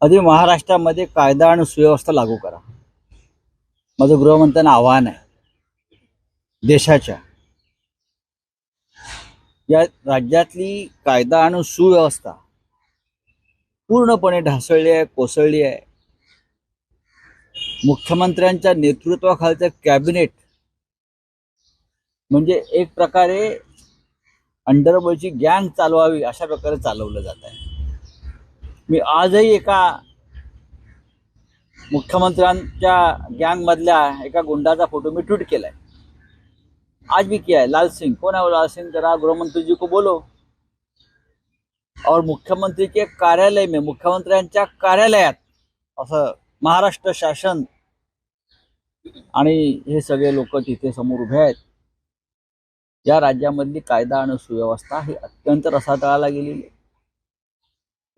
अधिक महाराष्ट्रामध्ये कायदा आणि सुव्यवस्था लागू करा. माझं गृहमंत्र्यांना आव्हान आहे. देशाच्या. या राज्यातली कायदा आणि सुव्यवस्था पूर्णपणे ढासळली आहे कोसळली आहे. मुख्यमंत्र्यांच्या नेतृत्वाखालचं कॅबिनेट म्हणजे एक प्रकारे अंडरवर्ल्डची गँग चालवावी अशा प्रकारे चालवलं जात आहे. मी आजही एका मुख्यमंत्र्यांच्या गँगमधल्या एका गुंडाचा फोटो मी ट्वीट केलाय. आज भी किया है लाल सिंह कौन है वो लाल सिंह जरा गृहमंत्री जी को बोलो. और मुख्यमंत्री के कार्यालय में मुख्यमंत्र्यांच्या कार्यालयात असं महाराष्ट्र शासन आणि हे सगळे लोक तिथे समोर उभे आहेत. या राज्यामधली कायदा आणि सुव्यवस्था ही अत्यंत रसातळाला गेलेली आहे.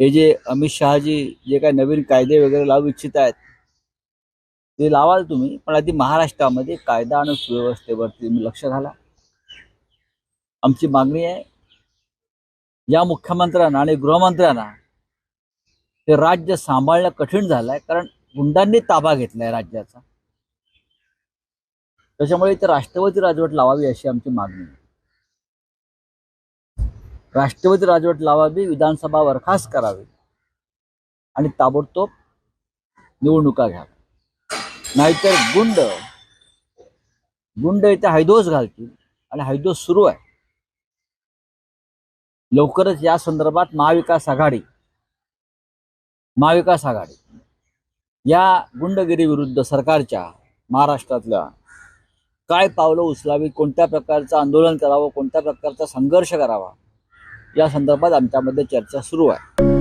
हे जे अमित शहाजी जे काही नवीन कायदे वगैरे लावू इच्छित आहेत ते लावाल तुम्ही पण आधी महाराष्ट्रामध्ये कायदा आणि सुव्यवस्थेवरती तुम्ही लक्ष घाला. आमची मागणी आहे या मुख्यमंत्र्यांना आणि गृहमंत्र्यांना ते राज्य सांभाळणं कठीण झालंय कारण गुंडांनी ताबा घेतलाय राज्याचा. त्याच्यामुळे इथे राष्ट्रपती राजवट लावावी अशी आमची मागणी आहे. राष्ट्रपती राजवट लावावी विधानसभा बरखास्त करावी. आणि ताबडतोब निवडणुका घ्याव्या. नाहीतर गुंड गुंड इथे हैदोस घालतील आणि हैदोस सुरू आहे. लवकरच या संदर्भात महाविकास आघाडी महाविकास आघाडी या गुंडगिरी विरुद्ध सरकारच्या महाराष्ट्रातल्या काय पावलं उचलावी कोणत्या प्रकारचं आंदोलन करावं कोणत्या प्रकारचा संघर्ष करावा या संदर्भात आमच्यामध्ये चर्चा सुरू आहे.